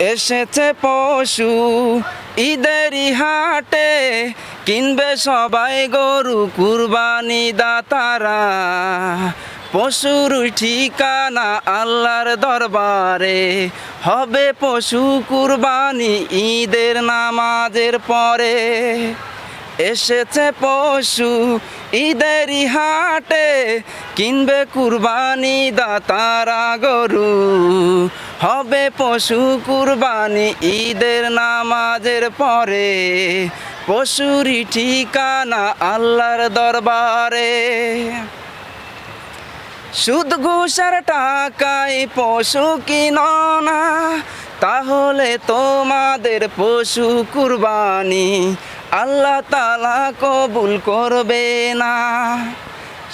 এসেছে পশু, ঈদেরই হাটে কিনবে সবাই গরু, কুরবানি দাতারা। পশুর ঠিকানা আল্লাহর দরবারে, হবে পশু কুরবানি ঈদের নামাজের পরে। এসেছে পশু, ঈদেরই হাটে কিনবে কুরবানি দাতারা গরু। হবে পশু কুরবানি ঈদের নামাজের পরে। পশুরই ঠিকানা আল্লাহর দরবারে। সুদ ঘুষের টাকায় পশু কিন না, তাহলে তোমাদের পশু কুরবানি আল্লাহ তালা কবুল করবে না।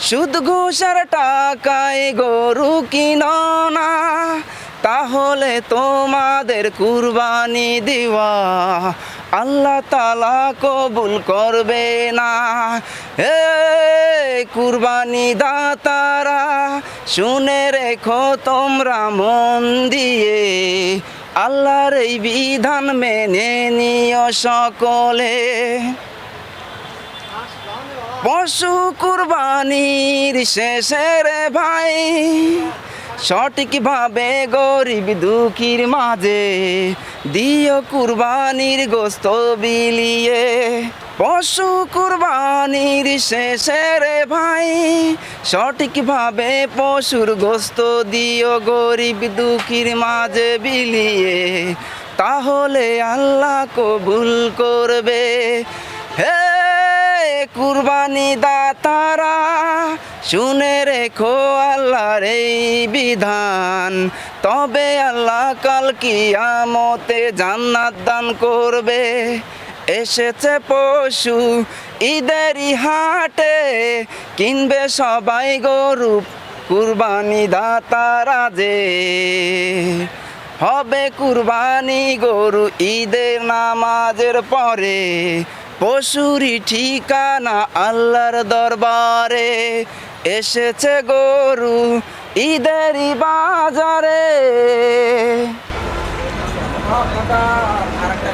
সুদ ঘুষের টাকায় গরু কিন না তাহলে তোমাদের কুরবানি দেওয়া আল্লাহ তালা কবুল করবে না। এ কুরবানি দাতারা, শুনে রেখো তোমরা মন দিয়ে। আল্লাহর এই বিধান মেনে নিও সকলে। পশু কুরবানির শেষে রে ভাই। সঠিকভাবে গরিব দুঃখীর মাঝে দিও কুরবানির গোস্ত বিলিয়ে। পশু কুরবানির শেষে রে ভাই সঠিকভাবে পশুর গোস্ত দিও গরিব দুঃখীর মাঝে বিলিয়ে। তাহলে আল্লাহ কবুল করবে। হে কুরবানি দাতারা, শুনে রেখো আল্লাহর এই বিধান। তবে আল্লাহ কাল কিয়ামতে জান্নাত দান করবে। এসেছে পশু ঈদেরই হাটে, কিনবে সবাই গরু কুরবানি দাতারা যে। হবে কুরবানি গরু ঈদের নামাজের পরে পশুরি ঠিকানা আল্লাহর দরবারে এসেছে গরু ইদারি বাজারে। আরেকটা